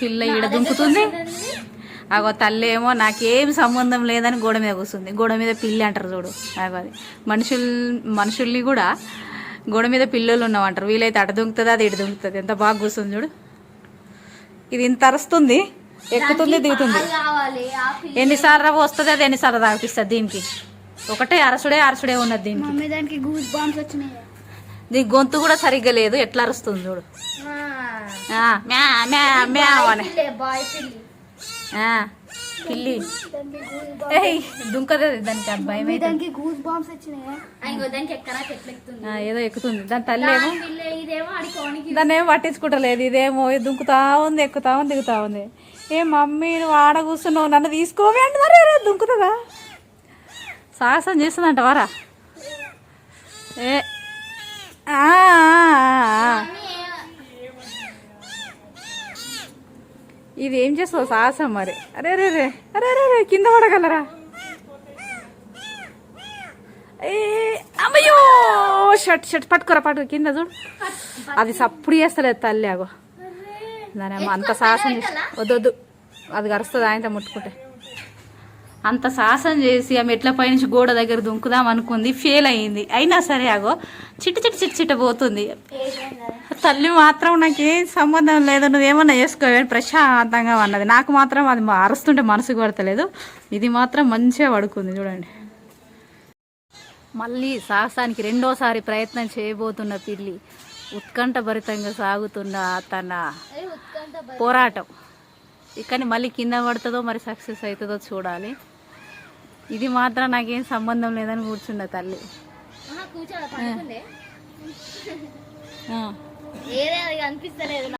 పిల్ల ఈడ దుంకుతుంది. అగో తల్లి ఏమో నాకేం సంబంధం లేదని గోడ మీద కూర్చుంది గోడ మీద పిల్లి అంటారు చూడు. అగో అది. మనుషుల్ మనుషుల్ని కూడా గోడ మీద పిల్లలు ఉన్నామంటారు వీలైతే అటు దుంకుతుంది అది ఇటు దుంకుతుంది. ఎంత బాగా కూర్చుంది చూడు. ఇది ఇంత అరుస్తుంది. ఎక్కుతుంది దిగుతుంది. ఎన్నిసార్లు వస్తుంది అది ఎన్నిసార్లు తాగిపిస్తుంది దీనికి? ఒకటే అరసుడే అరసుడే ఉన్నది దీనికి. దానికి గొంతు కూడా సరిగ్గా లేదు. ఎట్లా అరుస్తుంది చూడు. మ్యా మ్యా మ్యా అని. బాయ్ పిల్లి. ఆ, పిల్లి దానికి ఆ, ఏదో ఎక్కుతుంది. దాని తల్లి ఏమో దాన్ని ఏమో పట్టించుకుంటలేదు. ఇదేమో ఇది దుంకుతా ఉంది ఎక్కుతా ఉంది దిగుతా ఉంది. ఏ మమ్మీ నువ్వు ఆడ కూర్చున్నావు నన్ను తీసుకోవి అంటే మరి అరే దుంకుతుందా? సాహసం చేస్తుందంట వారా. ఏ ఆ, ఆ, ఆ. ఇది ఏం చేస్తావు సాహసం మరి. అరే రే రే అరే రే రే కింద పడగలరా? ఏ అమ్మయ్యో షర్ట్ షర్ట్ పట్టుకోరా పట్టుకో కింద చూడు. అది సప్పుడు చేస్తలేదు తల్లి అగో. దాని అంత సాహసం చేసి వద్దు వద్దు. అది కరుస్తుంది ఆయనతో ముట్టుకుంటే? అంత సాహసం చేసి ఆ మెట్ల పైనుంచి గోడ దగ్గర దుంకుదాం అనుకుంది ఫెయిల్ అయ్యింది అయినా సరే అగో చిట్ట చిట్ట చిట్ట చిట్ట పోతుంది. తల్లి మాత్రం నాకు ఏం సంబంధం లేదు నువ్వేమన్నా చేసుకోవాలి ప్రశాంతంగా అన్నది. నాకు మాత్రం అది అరుస్తుంటే మనసుకు పడతలేదు. ఇది మాత్రం మంచిగా పడుకుంది చూడండి. మళ్ళీ సాహసానికి రెండోసారి ప్రయత్నం చేయబోతున్న పిల్లి ఉత్కంఠభరితంగా సాగుతున్న తన పోరాటం. కానీ మళ్ళీ కింద పడుతుందో మరి సక్సెస్ అవుతుందో చూడాలి. ఇది మాత్రం నాకేం సంబంధం లేదని కూర్చున్న తల్లి. ఏదే అది కనిపిస్తలేదు